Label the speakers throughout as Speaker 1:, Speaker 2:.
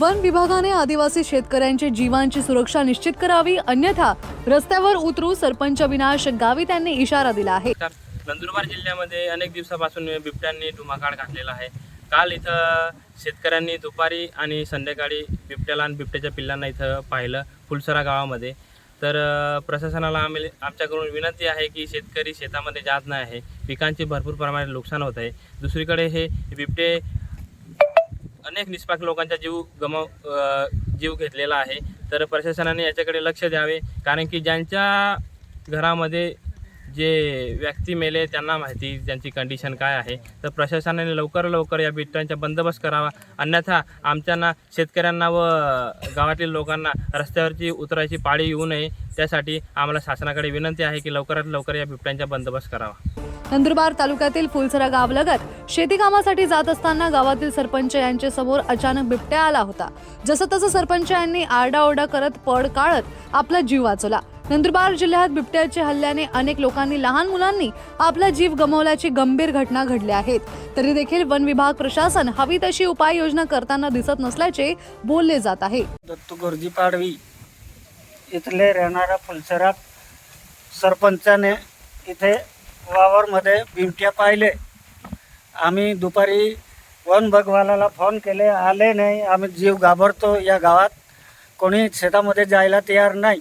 Speaker 1: One विभागाने आदिवासी शेतकऱ्यांची जीवांची सुरक्षा निश्चित करावी अन्यथा रस्त्यावर उतरू सरपंच विनाश गावी त्यांनी इशारा दिला आहे.
Speaker 2: नंदुरबार जिल्ह्यामध्ये अनेक दिवसापासून बिबट्यांनी धुमाकाळ घातलेला आहे. काल इथं शेतकऱ्यांनी दुपारी आणि संध्याकाळी बिबट्याला आणि बिबट्याच्या पिल्लांना इथं पाहिलं फुलसरा गावामध्ये. तर प्रशासनाला आम्ही आमच्याकडून विनंती आहे की शेतकरी शेतामध्ये जात नाही आहे. पिकांचे भरपूर प्रमाणात नुकसान होत आहे. दुसरीकडे हे बिबटे अनेक निष्पाक लोकांचा जीव गमाव जीव घेतलेला आहे. तर प्रशासनाने याच्याकडे लक्ष द्यावे. कारण की ज्यांच्या घरामध्ये जे व्यक्ती मेले त्यांना माहिती त्यांची कंडिशन काय आहे. तर प्रशासनाने लवकर लवकर या बिबट्यांचा बंदोबस्त करावा. अन्यथा आमच्यांना शेतकऱ्यांना व गावातील लोकांना रस्त्यावरची उतरायची पाळी येऊ नये. त्यासाठी आम्हाला शासनाकडे विनंती आहे की लवकरात लवकर या बिबट्यांचा बंदोबस्त करावा.
Speaker 1: नंदुरबार तालुक्यातील फुलसरा गावलगत शेती कामासाठी जात असताना गावातील सरपंच यांच्या समोर अचानक बिबट्या आला होता. जसं तसं सरपंच यांनी आरडाओरडा करत पड काढत आपला जीव वाचवला. नंदुरबार जिल्ह्यात बिबट्याच्या हल्ल्याने अनेक लोकांनी लहान मुलांनी आपला जीव गमावल्याची गंभीर घटना घडल्या आहेत. तरी देखील वन विभाग प्रशासन हवी तशी उपाययोजना करताना दिसत नसल्याचे बोलले जात आहे.
Speaker 3: दत्तू गुरुजी पाडवी इथले राहणारा फुलसरात सरपंचाने इथे वावरमध्ये बिमट्या पाहिले. आम्ही दुपारी वन भगवालाला फोन केले आले नाही. आम्ही जीव घाबरतो या गावात. कोणी शेतामध्ये जायला तयार नाही.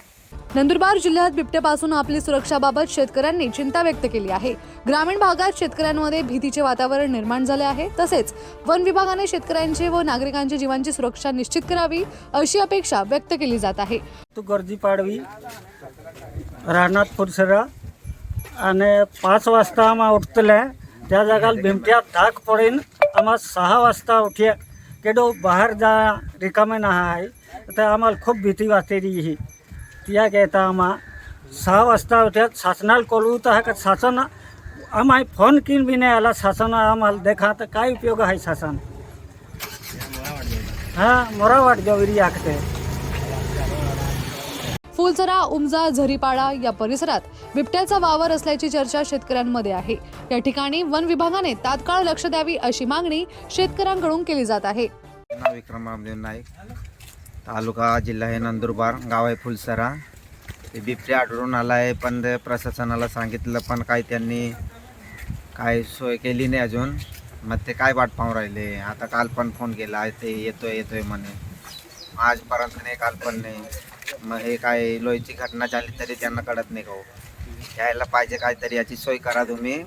Speaker 1: नंदुरबार जिल्ह्यात बिबट्यापासून आपली सुरक्षाबाबत शेतकऱ्यांनी चिंता व्यक्त केली आहे. ग्रामीण भागात शेतकऱ्यांमध्ये भीतीचे वातावरण निर्माण झाले आहे. तसेच वन विभागाने शेतकऱ्यांचे व नागरिकांच्या जीवांची सुरक्षा निश्चित करावी अशी अपेक्षा व्यक्त केली जात आहे.
Speaker 3: दत्तू गुरुजी पाडवी. राहणार आणि पाच वाजता आम्हा उठतले त्या जागाला बिमट्या धाक पडेन आम्हा सहा वाजता उठ्या केडो बाहेर जा रिकामे ना आहे तर आम्हाला खूप भीती वाटते ही त्या घेता आम्हा सहा वाजता उठ्यात शासनाला कळवू तर का शासन आम्हा फोन किन बी नाही आला शासन आम्हाला देखा तर काय उपयोग आहे शासन हां मोरा वाट गौरी आखते
Speaker 1: फुलचरा उमजा झरीपाडा या परिसरात बिबट्याचा वावर असल्याची चर्चा शेतकऱ्यांमध्ये आहे. या ठिकाणी वन विभागाने तात्काळ लक्ष द्यावी अशी मागणी शेतकऱ्यांकडून केली जात आहे.
Speaker 4: नाव विक्रम रामदेव नाईक. तालुका जिल्हा आहे नंदुरबार गाव आहे फुलसरा. ते बिबटे आढळून आला आहे पण ते प्रशासनाला सांगितलं पण काय त्यांनी काय सोय केली नाही अजून. मग ते काय वाट पाहून राहिले? आता काल पण फोन केला ते येतोय येतोय म्हणे. आजपर्यंत नाही काल पण नाही. मग हे काय लोहीची घटना झाली तरी त्यांना कळत नाही का यायला पाहिजे काहीतरी याची सोय करा तुम्ही.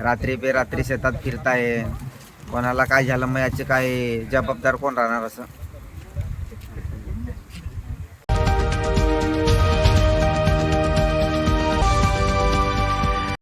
Speaker 4: रात्री बेरात्री शेतात फिरताय. कोणाला काय झालं मग याची काय जबाबदार कोण राहणार असं?